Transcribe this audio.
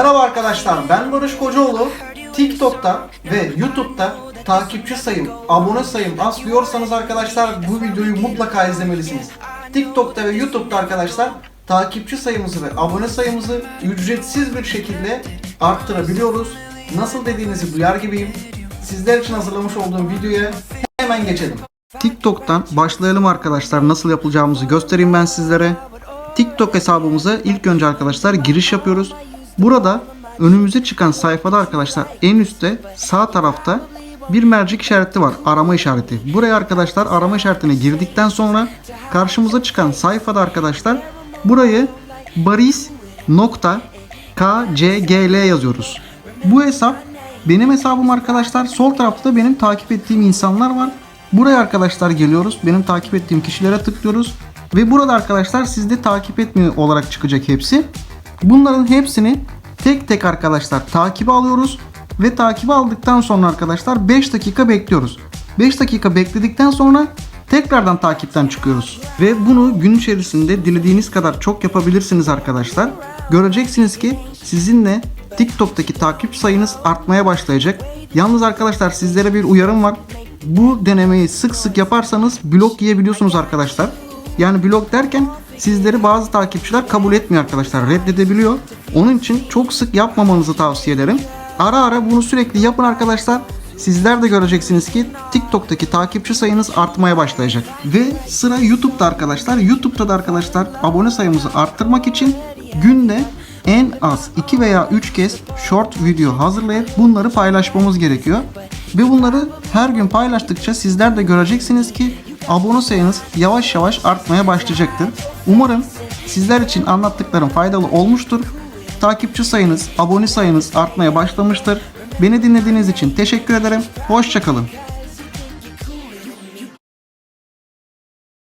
Merhaba arkadaşlar ben Barış Kocaoğlu. TikTok'ta ve YouTube'da takipçi sayım, abone sayım az diyorsanız arkadaşlar bu videoyu mutlaka izlemelisiniz. TikTok'ta ve YouTube'da arkadaşlar takipçi sayımızı ve abone sayımızı ücretsiz bir şekilde arttırabiliyoruz. Nasıl dediğinizi duyar gibiyim. Sizler için hazırlamış olduğum videoya hemen geçelim. TikTok'tan başlayalım arkadaşlar. Nasıl yapılacağımızı göstereyim ben sizlere. TikTok hesabımıza ilk önce arkadaşlar giriş yapıyoruz. Burada önümüze çıkan sayfada arkadaşlar en üstte sağ tarafta bir mercek işareti var. Arama işareti. Buraya arkadaşlar arama işaretine girdikten sonra karşımıza çıkan sayfada arkadaşlar burayı baris nokta kcgl yazıyoruz. Bu hesap benim hesabım arkadaşlar. Sol tarafta da benim takip ettiğim insanlar var. Buraya arkadaşlar geliyoruz. Benim takip ettiğim kişilere tıklıyoruz. Ve burada arkadaşlar sizde takip etmiyor olarak çıkacak hepsi. Bunların hepsini tek tek arkadaşlar takibe alıyoruz. Ve takibe aldıktan sonra arkadaşlar 5 dakika bekliyoruz. 5 dakika bekledikten sonra tekrardan takipten çıkıyoruz. Ve bunu gün içerisinde dilediğiniz kadar çok yapabilirsiniz arkadaşlar. Göreceksiniz ki sizinle TikTok'taki takip sayınız artmaya başlayacak. Yalnız arkadaşlar sizlere bir uyarım var. Bu denemeyi sık sık yaparsanız blok yiyebiliyorsunuz arkadaşlar. Yani blok derken sizleri bazı takipçiler kabul etmiyor arkadaşlar. Reddedebiliyor. Onun için çok sık yapmamanızı tavsiye ederim. Ara ara bunu sürekli yapın arkadaşlar. Sizler de göreceksiniz ki TikTok'taki takipçi sayınız artmaya başlayacak. Ve sıra YouTube'da arkadaşlar. YouTube'da da arkadaşlar abone sayımızı arttırmak için günde en az 2 veya 3 kez short video hazırlayıp bunları paylaşmamız gerekiyor. Ve bunları her gün paylaştıkça sizler de göreceksiniz ki abone sayınız yavaş yavaş artmaya başlayacaktır. Umarım sizler için anlattıklarım faydalı olmuştur. Takipçi sayınız, abone sayınız artmaya başlamıştır. Beni dinlediğiniz için teşekkür ederim. Hoşçakalın.